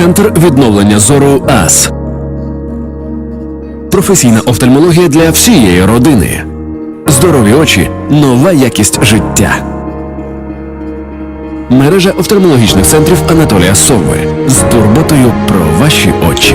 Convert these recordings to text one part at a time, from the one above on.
Центр відновлення зору АС. Професійна офтальмологія для всієї родини. Здорові очі нова якість життя. Мережа офтальмологічних центрів Анатолія Сови з турботою про ваші очі.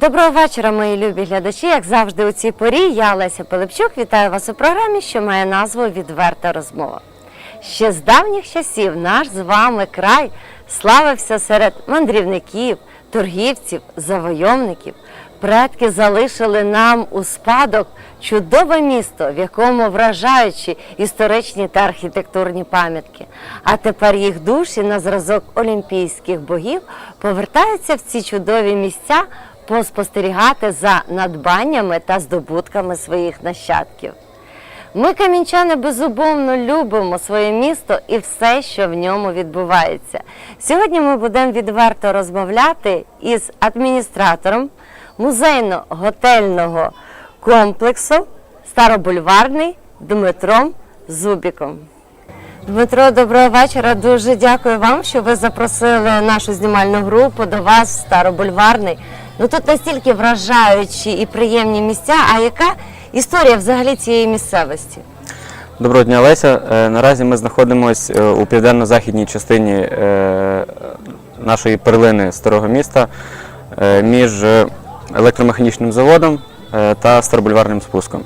Доброго вечора, мої любі глядачі. Як завжди, у цій порі я Леся Пилипчук вітаю вас у програмі, що має назву Відверта розмова. Ще з давніх часів наш з вами край славився серед мандрівників, торгівців, завойовників. Предки залишили нам у спадок чудове місто, в якому вражаючі історичні та архітектурні пам'ятки. А тепер їх душі на зразок олімпійських богів повертаються в ці чудові місця поспостерігати за надбаннями та здобутками своїх нащадків. Ми, камінчани, безумовно любимо своє місто і все, що в ньому відбувається. Сьогодні ми будемо відверто розмовляти із адміністратором музейно-готельного комплексу Старобульварний Дмитром Зубіком. Дмитро, доброго вечора. Дуже дякую вам, що ви запросили нашу знімальну групу до вас Старобульварний. Ну тут настільки вражаючі і приємні місця. А яка історія взагалі цієї місцевості? Доброго дня, Леся. Е, Наразі ми знаходимося у південно-західній частині е, нашої перлини старого міста е, між електромеханічним заводом е, та старобульварним спуском.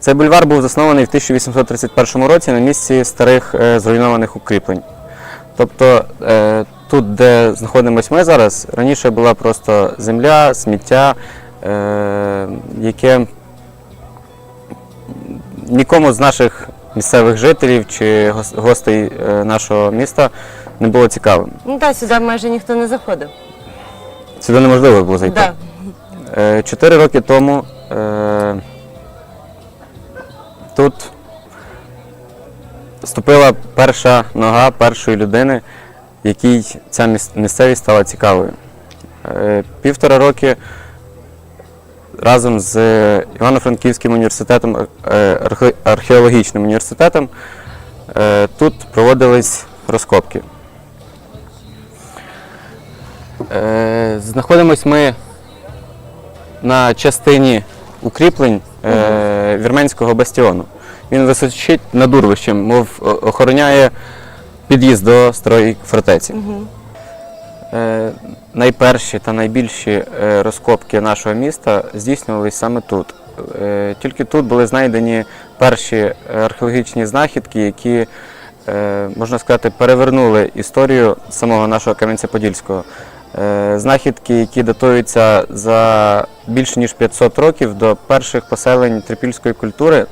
Цей бульвар був заснований в 1831 році на місці старих е, зруйнованих укріплень. Тобто е, тут, де знаходимося ми зараз, раніше була просто земля, сміття, е, яке нікому з наших місцевих жителів чи гос- гостей е, нашого міста не було цікавим. Ну так, сюди майже ніхто не заходив. Сюди неможливо було зайти. Да. Е, Чотири роки тому е, тут ступила перша нога першої людини, якій ця місцевість стала цікавою. Е, Півтора роки разом з Івано-Франківським університетом, е, археологічним університетом е, тут проводились розкопки. Е, Знаходимось ми на частині укріплень е, вірменського бастіону. Він височить над урвищем, мов охороняє під'їзд до старої фортеці. Е, найперші та найбільші е, розкопки нашого міста здійснювалися саме тут. Е, тільки тут були знайдені перші археологічні знахідки, які, можна сказати, перевернули історію самого нашого Кам'янця-Подільського. Знахідки, які датуються за більше ніж 500 років до перших поселень трипільської культури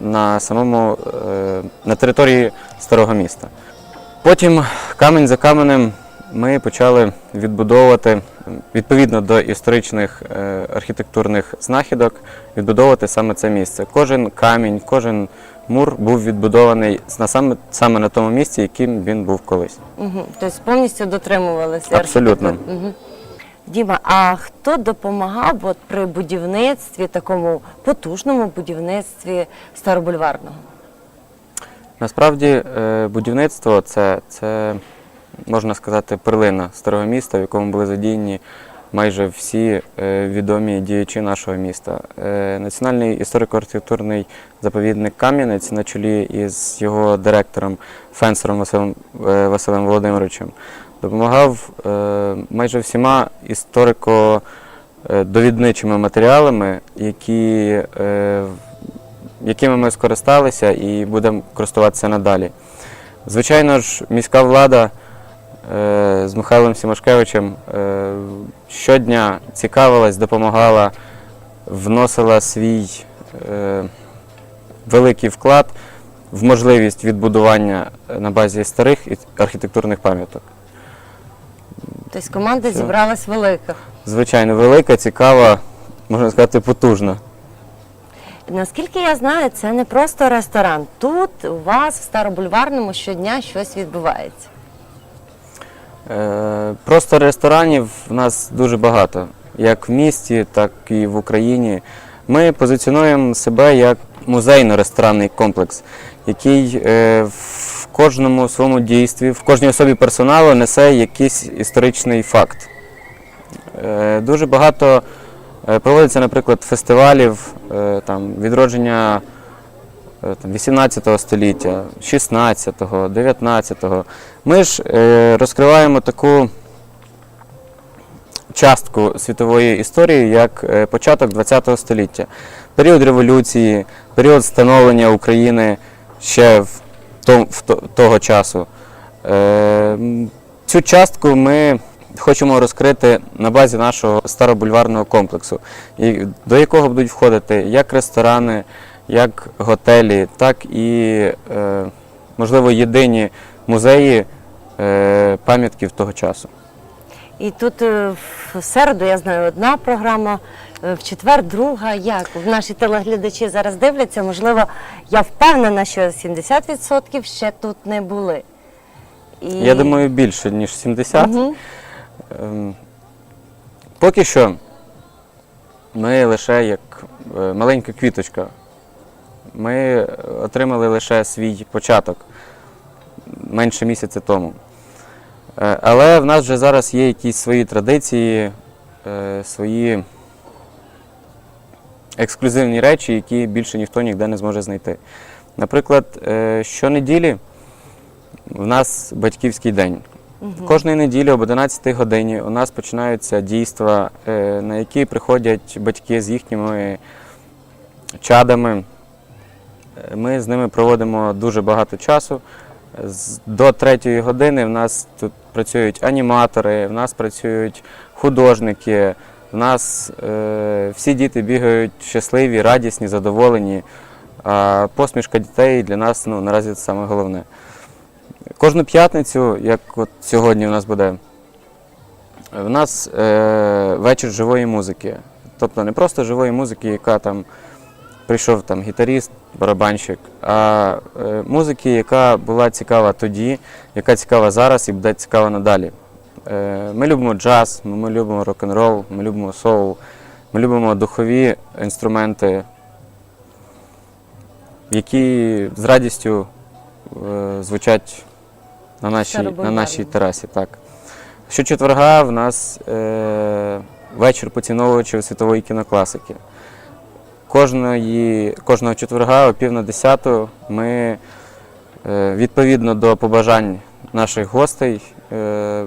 на самому на території старого міста. Потім камінь за каменем ми почали відбудовувати відповідно до історичних е, архітектурних знахідок, відбудовувати саме це місце. Кожен камінь, кожен мур був відбудований на саме, саме на тому місці, яким він був колись. Угу. Тобто повністю дотримувалися. Абсолютно. Діма, а хто допомагав от при будівництві, такому потужному будівництві Старобульварного? Насправді е, будівництво це, це, можна сказати, перлина старого міста, в якому були задіяні майже всі е, відомі діячі нашого міста. Е, Національний історико-архітектурний заповідник Кам'янець на чолі із його директором Фенсером Василем, Василем Володимировичем допомагав майже всіма історико-довідничими матеріалами, які якими ми скористалися і будемо користуватися надалі. Звичайно ж, міська влада е, з Михайлом Сімашкевичем е, щодня цікавилась, допомагала, вносила свій е, великий вклад в можливість відбудування на базі старих архітектурних пам'яток. Тобто команда зібралась велика. Звичайно, велика, цікава, можна сказати, потужна. Наскільки я знаю, це не просто ресторан. Тут у вас в Старобульварному щодня щось відбувається. Е, Просто ресторанів в нас дуже багато, як в місті, так і в Україні. Ми позиціонуємо себе як музейно-ресторанний комплекс, який е, в кожному своєму дійстві, в кожній особі персоналу несе якийсь історичний факт. Е, Дуже багато проводиться, наприклад, фестивалів е, там, відродження е, там, 18 століття, 16-го, 19-го. Ми ж е, розкриваємо таку частку світової історії, як е, початок ХХ століття, період революції, період становлення України ще в, того часу. Е, Цю частку ми хочемо розкрити на базі нашого старобульварного комплексу, до якого будуть входити як ресторани, як готелі, так і, е, можливо, єдині музеї е, пам'ятків того часу. І тут е, в середу, я знаю, одна програма, в четвер друга. Як? Наші телеглядачі зараз дивляться, можливо, я впевнена, що 70% ще тут не були. І... Я думаю, більше, ніж 70. Мгм. Ем, Поки що ми лише як е, маленька квіточка. Ми отримали лише свій початок менше місяця тому. Е, Але в нас вже зараз є якісь свої традиції, е, свої ексклюзивні речі, які більше ніхто ніде не зможе знайти. Наприклад, щонеділі в нас батьківський день. Кожної неділі об 11 годині у нас починаються дійства, е, на які приходять батьки з їхніми чадами. Е, Ми з ними проводимо дуже багато часу. До третьої години в нас тут працюють аніматори, в нас працюють художники, в нас е, всі діти бігають щасливі, радісні, задоволені. А посмішка дітей для нас ну, наразі це саме головне. Кожну п'ятницю, як от сьогодні у нас буде, в нас е, вечір живої музики. Тобто не просто живої музики, яка там прийшов там гітаріст, барабанщик, а е, музики, яка була цікава тоді, яка цікава зараз і буде цікава надалі. Е, ми любимо джаз, ми, любимо рок-н-рол, ми любимо соул, ми любимо духові інструменти, які з радістю е, звучать на нашій, на нашій терасі. Так. Щочетверга в нас е, вечір поціновувачів світової кінокласики. Кожної, кожного четверга о пів на десяту ми е, відповідно до побажань наших гостей е,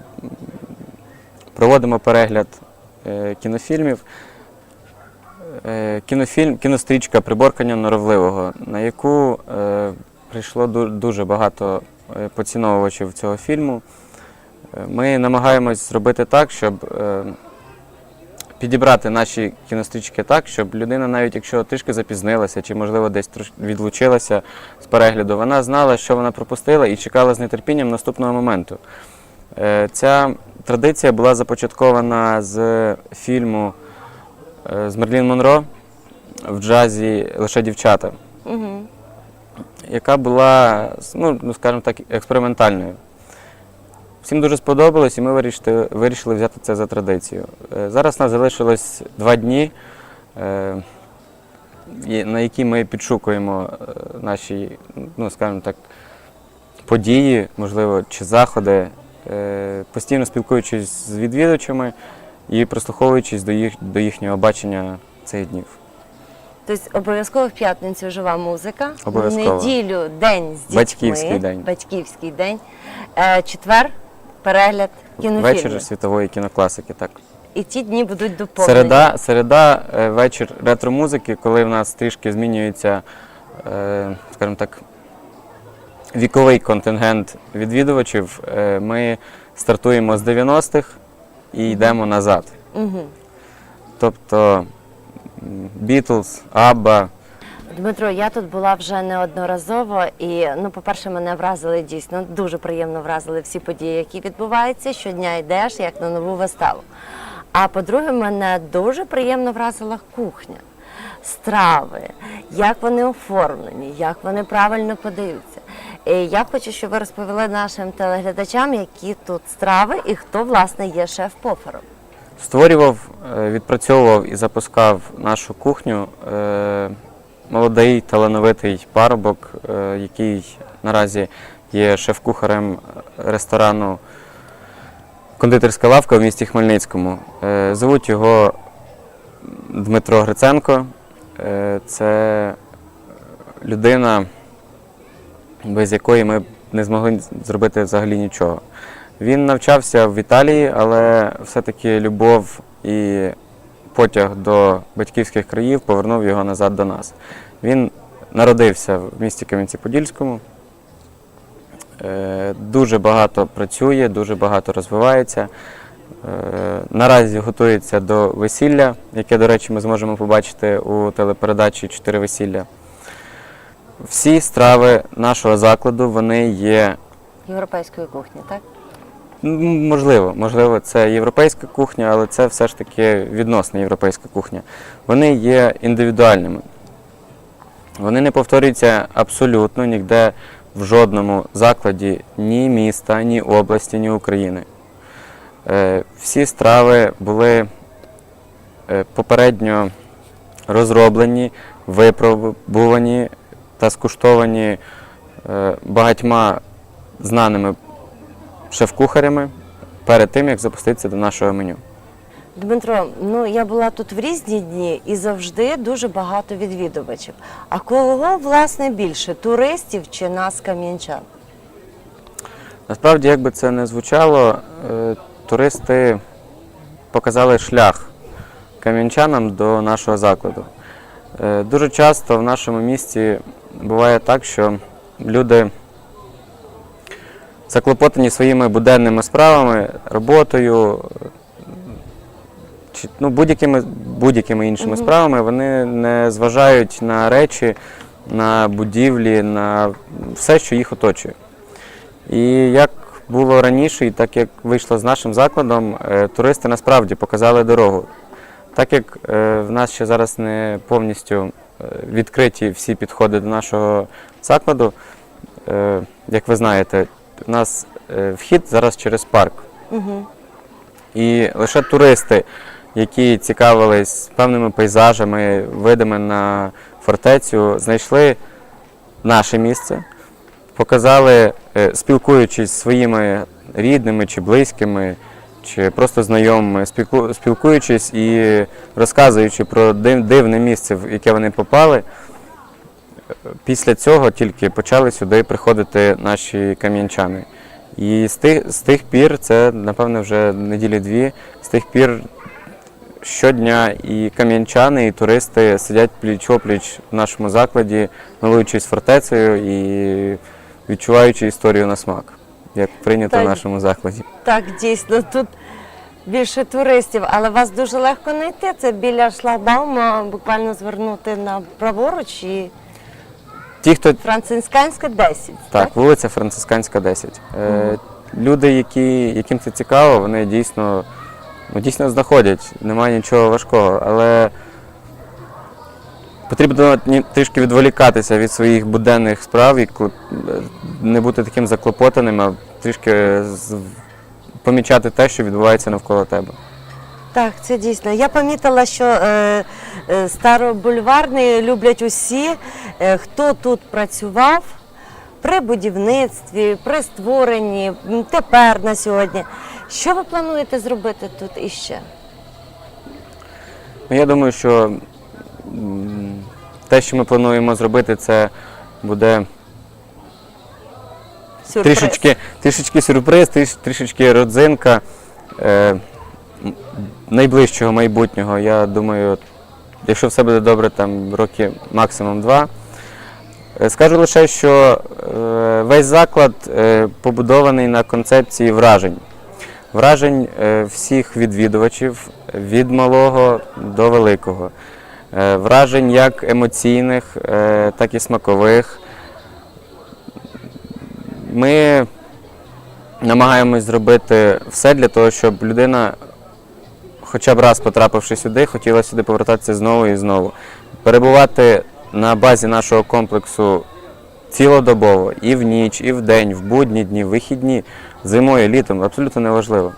проводимо перегляд е, кінофільмів. Е, Кінофільм, кінострічка Приборкання норовливого, на яку е, прийшло дуже багато поціновувачів цього фільму. Е, Ми намагаємось зробити так, щоб е, підібрати наші кінострічки так, щоб людина, навіть якщо трішки запізнилася, чи, можливо, десь трош- відлучилася з перегляду, вона знала, що вона пропустила, і чекала з нетерпінням наступного моменту. Е, Ця традиція була започаткована з фільму е, з Мерлін Монро в джазі Лише дівчата, Угу. Яка була, ну, ну, скажімо так, експериментальною. Всім дуже сподобалось, і ми вирішили, вирішили взяти це за традицію. Е, Зараз нас залишилось два дні, е, на які ми підшукуємо е, наші, ну, скажімо так, події, можливо, чи заходи, постійно спілкуючись з відвідувачами і прислуховуючись до, їх, до їхнього бачення цих днів. Тобто обов'язково в п'ятницю жива музика, Обов'язково. в неділю день з дітьми, Батьківський день. батьківський день. Е, четвер перегляд кінофільмів. Вечір світової кінокласики, так. І ті дні будуть доповнені. Середа, середа, е, вечір ретро-музики, коли в нас трішки змінюється, е, скажімо так, віковий контингент відвідувачів. Е, Ми стартуємо з 90-х і йдемо назад. Угу. Тобто Beatles, Абба, Дмитро, я тут була вже неодноразово, і ну, по-перше, мене вразили дійсно дуже приємно вразили всі події, які відбуваються. Щодня йдеш як на нову виставу. А по-друге, мене дуже приємно вразила кухня, страви, як вони оформлені, як вони правильно подаються. І я хочу, щоб ви розповіли нашим телеглядачам, які тут страви і хто власне є шеф-поваром. Створював, е, відпрацьовував і запускав нашу кухню е, молодий талановитий парубок, е, який наразі є шеф-кухарем ресторану Кондитерська лавка в місті Хмельницькому. Звуть його Дмитро Гриценко. Це людина, без якої ми не змогли зробити взагалі нічого. Він навчався в Італії, але все-таки любов і потяг до батьківських країв повернув його назад до нас. Він народився в місті Кам'янці-Подільському, е, дуже багато працює, дуже багато розвивається. Е, Наразі готується до весілля, яке, до речі, ми зможемо побачити у телепередачі Чотири весілля. Всі страви нашого закладу вони є Європейської кухні, так? М, Можливо, можливо, це європейська кухня, але це все ж таки відносна європейська кухня. Вони є індивідуальними. Вони не повторюються абсолютно ніде в жодному закладі ні міста, ні області, ні України. Е, Всі страви були е, попередньо розроблені, випробувані та скуштовані е, багатьма знаними шеф-кухарями перед тим, як запуститися до нашого меню. Дмитро, ну я була тут в різні дні і завжди дуже багато відвідувачів. А кого власне більше туристів чи нас кам'янчан? Насправді, як би це не звучало, е, туристи показали шлях кам'янчанам до нашого закладу. Е, Дуже часто в нашому місті буває так, що люди заклопотані своїми буденними справами, роботою, чи ну, будь-якими, будь-якими іншими справами, вони не зважають на речі, на будівлі, на все, що їх оточує. І як було раніше, і так як вийшло з нашим закладом, е, туристи насправді показали дорогу. Так як е, в нас ще зараз не повністю е, відкриті всі підходи до нашого закладу, як ви знаєте, у нас е, вхід зараз через парк. І лише туристи, які цікавились певними пейзажами, видами на фортецю, знайшли наше місце, показали, е, спілкуючись зі своїми рідними чи близькими, чи просто знайомими, спілку- спілкуючись і розказуючи про див- дивне місце, в яке вони попали. Після цього тільки почали сюди приходити наші кам'янчани. І з тих, з тих пір, це напевно вже неділі дві, з тих пір щодня і кам'янчани, і туристи сидять пліч-опліч в нашому закладі, милуючись фортецею і відчуваючи історію на смак, як прийнято Так. в нашому закладі. Так, дійсно, тут більше туристів, але вас дуже легко знайти. Це біля шлагбаума, буквально звернути на праворуч і Ті, хто Францисканська 10. Так, вулиця Францисканська, 10. Е, Люди, які, яким це цікаво, вони дійсно, ну, дійсно знаходять, немає нічого важкого, але потрібно ні- трішки відволікатися від своїх буденних справ і кл- е, не бути таким заклопотаним, а трішки з- помічати те, що відбувається навколо тебе. Так, це дійсно. Я помітила, що е, е, старобульварний люблять усі, е, хто тут працював при будівництві, при створенні, м, тепер на сьогодні. Що ви плануєте зробити тут іще? Ну, я думаю, що м, те, що ми плануємо зробити, це буде Сюрприз. трішечки, трішечки сюрприз, тріш- трішечки родзинка е, найближчого майбутнього. Я думаю, якщо все буде добре, там роки максимум два. Е, Скажу лише, що е, весь заклад е, побудований на концепції вражень. Вражень всіх відвідувачів від малого до великого. вражень як емоційних, так і смакових. Ми намагаємось зробити все для того, щоб людина, хоча б раз потрапивши сюди, хотіла сюди повертатися знову і знову. Перебувати на базі нашого комплексу цілодобово, і в ніч, і в день, в будні дні, в вихідні, зимою, літом, абсолютно неважливо.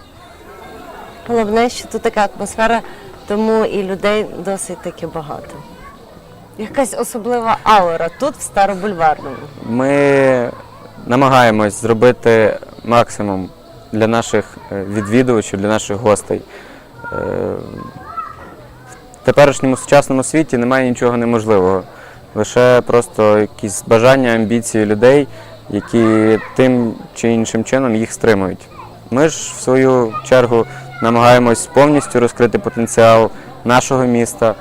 Головне, що тут така атмосфера, тому і людей досить таки багато. Якась особлива аура тут, в Старобульварному. Ми намагаємось зробити максимум для наших е, відвідувачів, для наших гостей. В теперішньому сучасному світі немає нічого неможливого. Лише просто якісь бажання, амбіції людей, які тим чи іншим чином їх стримують. Ми ж, в свою чергу, намагаємось повністю розкрити потенціал нашого міста,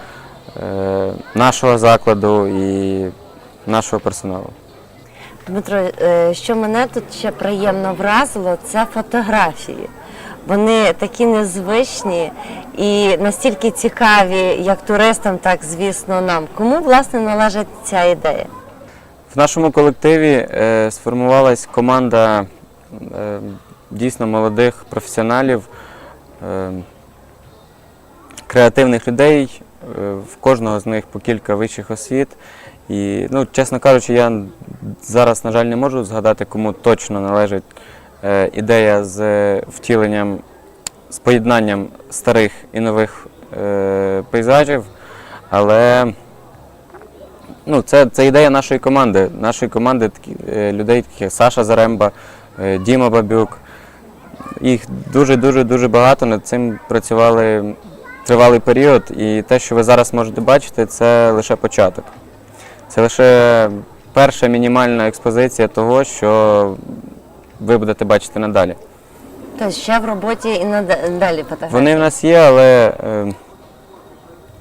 е, нашого закладу і нашого персоналу. Дмитро, е, що мене тут ще приємно вразило, це фотографії. Вони такі незвичні і настільки цікаві, як туристам, так звісно нам. Кому власне належить ця ідея? В нашому колективі е, сформувалась команда е, дійсно молодих професіоналів, е, креативних людей. Е, в кожного з них по кілька вищих освіт. І, ну, чесно кажучи, я зараз, на жаль, не можу згадати, кому точно належить ідея з е, втіленням, з поєднанням старих і нових е, пейзажів. Але ну, це, це ідея нашої команди. Нашої команди такі, е, людей, таких як Саша Заремба, е, Діма Бабюк. Їх дуже-дуже дуже багато над цим працювали тривалий період. І те, що ви зараз можете бачити, це лише початок. Це лише перша мінімальна експозиція того, що ви будете бачити надалі. Тобто ще в роботі і надалі фотографії. Вони в нас є, але е,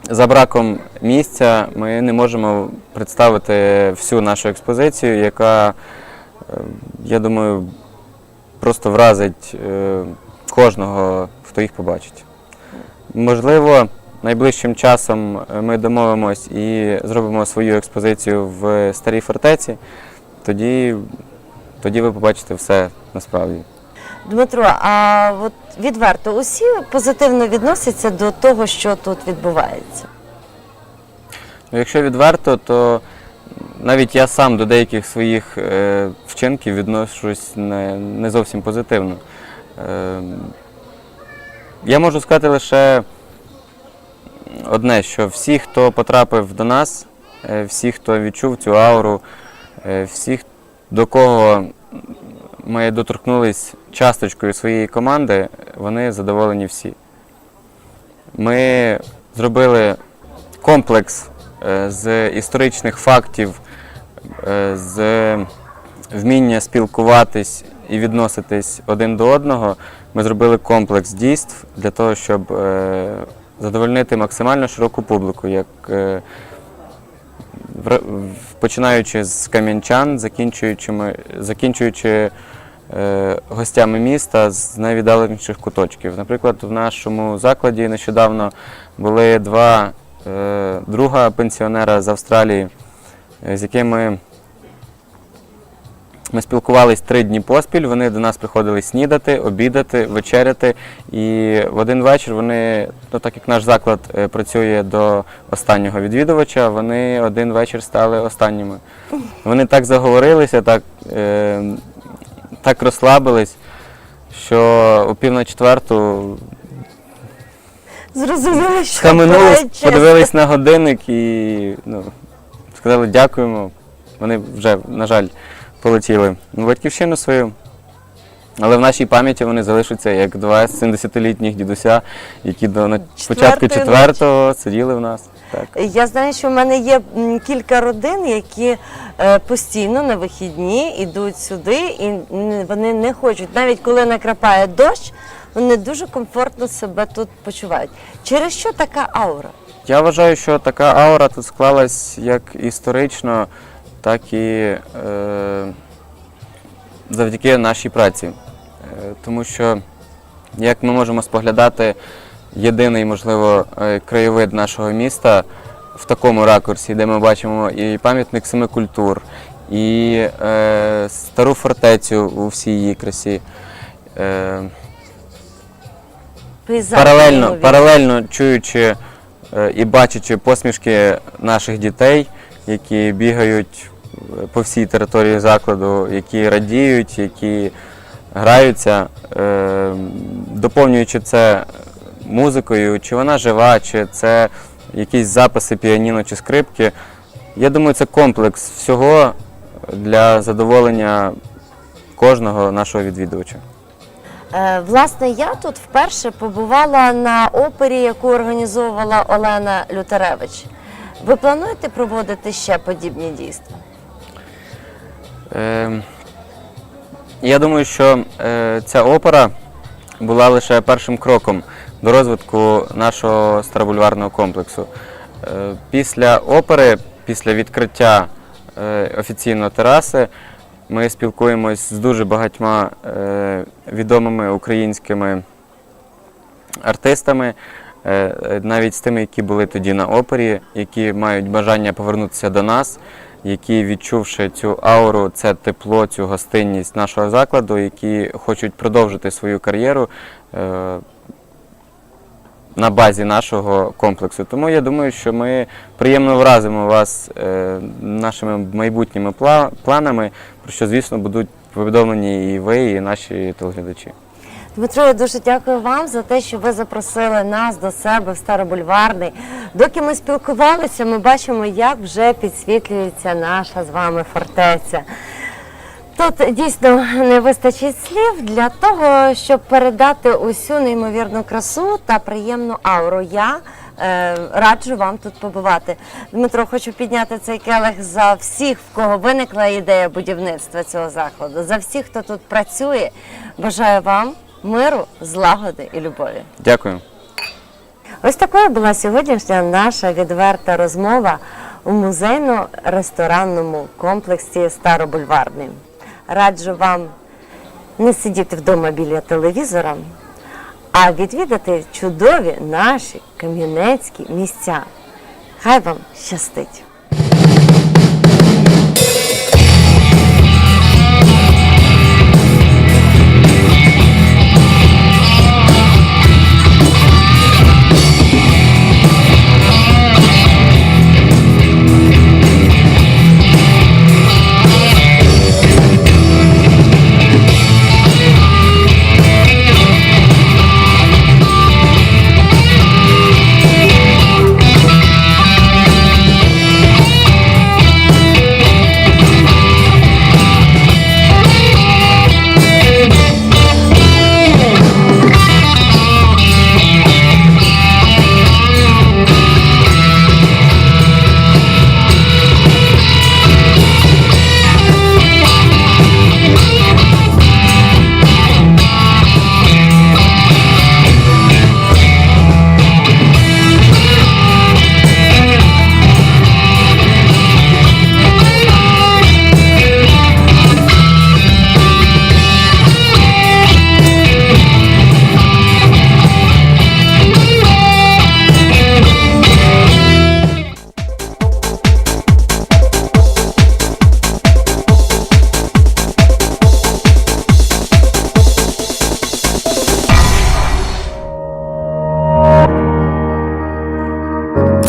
за браком місця ми не можемо представити всю нашу експозицію, яка, е, я думаю, просто вразить е, кожного, хто їх побачить. Можливо, найближчим часом ми домовимось і зробимо свою експозицію в старій фортеці, тоді, тоді ви побачите все насправді. Дмитро, а от відверто усі позитивно відносяться до того, що тут відбувається. Ну, Якщо відверто, то навіть я сам до деяких своїх е, вчинків відношусь не, не зовсім позитивно. Е, я можу сказати лише одне, що всі, хто потрапив до нас, е, всі, хто відчув цю ауру, е, всі, до кого ми доторкнулись часточкою своєї команди, вони задоволені всі. Ми зробили комплекс е, з історичних фактів, е, з вміння спілкуватись і відноситись один до одного. Ми зробили комплекс дійств для того, щоб е, задовольнити максимально широку публіку, як починаючи з кам'янчан, закінчуючи, е, гостями міста з найвіддаленіших куточків. Наприклад, в нашому закладі нещодавно були два е, друга пенсіонера з Австралії, е, з якими ми спілкувались три дні поспіль. Вони до нас приходили снідати, обідати, вечеряти. І в один вечір вони, ну так як наш заклад е, працює до останнього відвідувача, вони один вечір стали останніми. Вони так заговорилися, так, е, так розслабились, що о пів на четверту Зрозуміло, що схаменулись, подивились на годинник і ну, сказали дякуємо. Вони вже, на жаль, полетіли на батьківщину свою. Але в нашій пам'яті вони залишаться як два 70-літніх дідуся, які до на початку четвертого сиділи в нас. Так. Я знаю, що в мене є кілька родин, які е, постійно на вихідні йдуть сюди, і вони не хочуть, навіть коли накрапає дощ, вони дуже комфортно себе тут почувають. Через що така аура? Я вважаю, що така аура тут склалась як історично, так і е, завдяки нашій праці. Е, тому що, як ми можемо споглядати єдиний, можливо, е, краєвид нашого міста, в такому ракурсі, де ми бачимо і пам'ятник семи культур, і е, стару фортецю у всій її красі. Е, Пейзаж паралельно, паралельно чуючи е, і бачачи посмішки наших дітей, які бігають по всій території закладу, які радіють, які граються, е, доповнюючи це музикою, чи вона жива, чи це якісь записи піаніно чи скрипки. Я думаю, це комплекс всього для задоволення кожного нашого відвідувача. Е, Власне, я тут вперше побувала на опері, яку організовувала Олена Лютеревич. Ви плануєте проводити ще подібні дійства? Е, я думаю, що е, ця опера була лише першим кроком до розвитку нашого старобульварного комплексу. Е, після опери, після відкриття е, офіційно тераси, ми спілкуємось з дуже багатьма відомими українськими артистами, навіть з тими, які були тоді на опері, які мають бажання повернутися до нас, які, відчувши цю ауру, це тепло, цю гостинність нашого закладу, які хочуть продовжити свою кар'єру. е, На базі нашого комплексу. Тому я думаю, що ми приємно вразимо вас е, нашими майбутніми планами, про що, звісно, будуть повідомлені і ви, і наші телеглядачі. Дмитро, я дуже дякую вам за те, що ви запросили нас до себе в Старобульварний. Доки ми спілкувалися, ми бачимо, як вже підсвітлюється наша з вами фортеця. Тут дійсно не вистачить слів для того, щоб передати усю неймовірну красу та приємну ауру. Я е, раджу вам тут побувати. Дмитро, хочу підняти цей келих за всіх, в кого виникла ідея будівництва цього закладу, за всіх, хто тут працює. Бажаю вам миру, злагоди і любові. Дякую. Ось такою була сьогоднішня наша відверта розмова у музейно-ресторанному комплексі Старобульварний. Раджу вам не сидіти вдома біля телевізора, а відвідати чудові наші кам'янецькі місця. Хай вам щастить!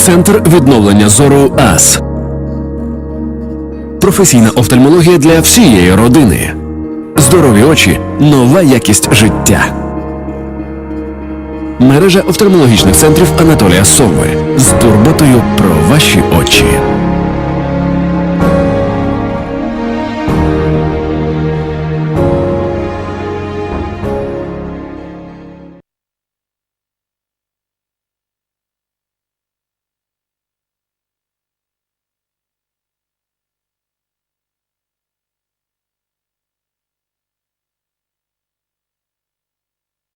Центр відновлення зору АС. Професійна офтальмологія для всієї родини. Здорові очі нова якість життя. Мережа офтальмологічних центрів Анатолія Сови з турботою про ваші очі.